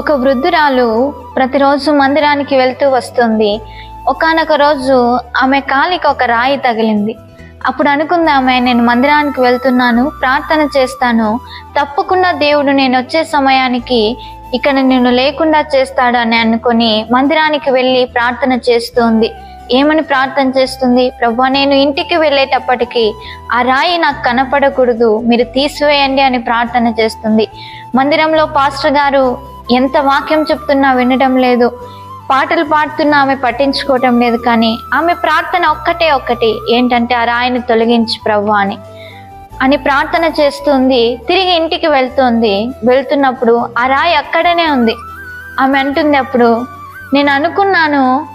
ఒక వృద్ధురాలు ప్రతిరోజు మందిరానికి వెళ్తూ వస్తుంది. ఒకానొక రోజు ఆమె కాలికి ఒక రాయి తగిలింది. అప్పుడు అనుకుంది ఆమె నేను మందిరానికి వెళ్తున్నాను ప్రార్థన చేస్తాను. తప్పకుండా దేవుడు నేను వచ్చే సమయానికి ఇక్కడ నేను లేకుండా చేస్తాడు అని అనుకొని మందిరానికి వెళ్ళి ప్రార్థన చేస్తుంది. ఏమని ప్రార్థన చేస్తుంది? ప్రభా నేను ఇంటికి వెళ్ళేటప్పటికి ఆ రాయి నాకు కనపడకూడదు మీరు తీసివేయండి అని ప్రార్థన చేస్తుంది. మందిరంలో పాస్టర్ గారు ఎంత వాక్యం చెప్తున్నా వినడం లేదు. పాటలు పాడుతున్నా ఆమె పట్టించుకోవటం లేదు కానీ ఆమె ప్రార్థన ఒక్కటే ఒక్కటి ఏంటంటే ఆ రాయిని తొలగించి ప్రభు అని. అని ప్రార్థన చేస్తుంది తిరిగి ఇంటికి వెళ్తుంది. వెళ్తున్నప్పుడు ఆ రాయి అక్కడనే ఉంది. ఆమె అంటుంది అప్పుడు నేను అనుకున్నాను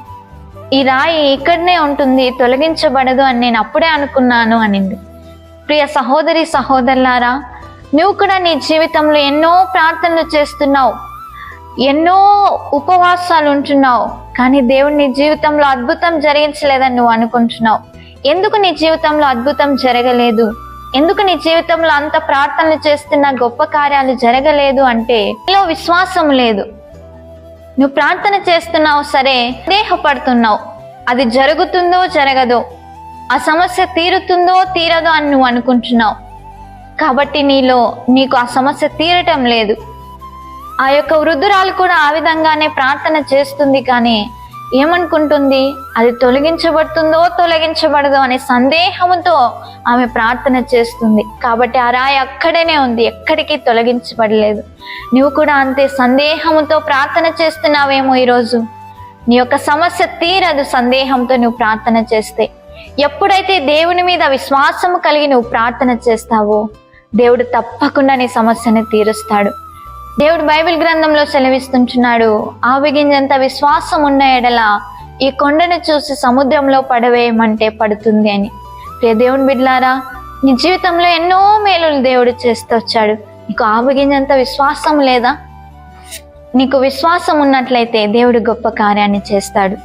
ఈ రాయి ఇక్కడనే ఉంటుంది తొలగించబడదు అని నేను అప్పుడే అనుకున్నాను అనింది. ప్రియ సహోదరి సహోదరులారా నువ్వు కూడా నీ జీవితంలో ఎన్నో ప్రార్థనలు చేస్తున్నావు. ఎన్నో ఉపవాసాలు ఉంటున్నావు కానీ దేవుడు నీ జీవితంలో అద్భుతం జరిగించలేదని నువ్వు అనుకుంటున్నావు. ఎందుకు నీ జీవితంలో అద్భుతం జరగలేదు? ఎందుకు నీ జీవితంలో అంత ప్రార్థనలు చేస్తున్న గొప్ప కార్యాలు జరగలేదు అంటే నీలో విశ్వాసం లేదు. నువ్వు ప్రార్థన చేస్తున్నావు సరే దేహపడుతున్నావు అది జరుగుతుందో జరగదో? ఆ సమస్య తీరుతుందో తీరదో అని నువ్వు అనుకుంటున్నావు. కాబట్టి నీలో నీకు ఆ సమస్య తీరటం లేదు. ఆ యొక్క వృద్ధురాలు కూడా ఆ విధంగానే ప్రార్థన చేస్తుంది కానీ ఏమనుకుంటుంది? అది తొలగించబడుతుందో తొలగించబడదో అనే సందేహంతో ఆమె ప్రార్థన చేస్తుంది. కాబట్టి ఆ రాయి అక్కడనే ఉంది ఎక్కడికి తొలగించబడలేదు. నువ్వు కూడా అంతే సందేహంతో ప్రార్థన చేస్తున్నావేమో ఈరోజు? నీ యొక్క సమస్య తీరదు సందేహంతో నువ్వు ప్రార్థన చేస్తే. ఎప్పుడైతే దేవుని మీద విశ్వాసము కలిగి నువ్వు ప్రార్థన చేస్తావో దేవుడు తప్పకుండా నీ సమస్యని తీరుస్తాడు. దేవుడు బైబిల్ గ్రంథంలో సెలవిస్తుంటున్నాడు ఆవిగింజంత విశ్వాసం ఉన్న ఎడల ఈ కొండను చూసి సముద్రంలో పడవేయమంటే పడుతుంది అని. ప్రియ దేవుని బిడ్లారా నీ జీవితంలో ఎన్నో మేలులు దేవుడు చేస్తూ వచ్చాడు. నీకు ఆవిగింజంత విశ్వాసం లేదా? నీకు విశ్వాసం ఉన్నట్లయితే దేవుడు గొప్ప కార్యాన్ని చేస్తాడు.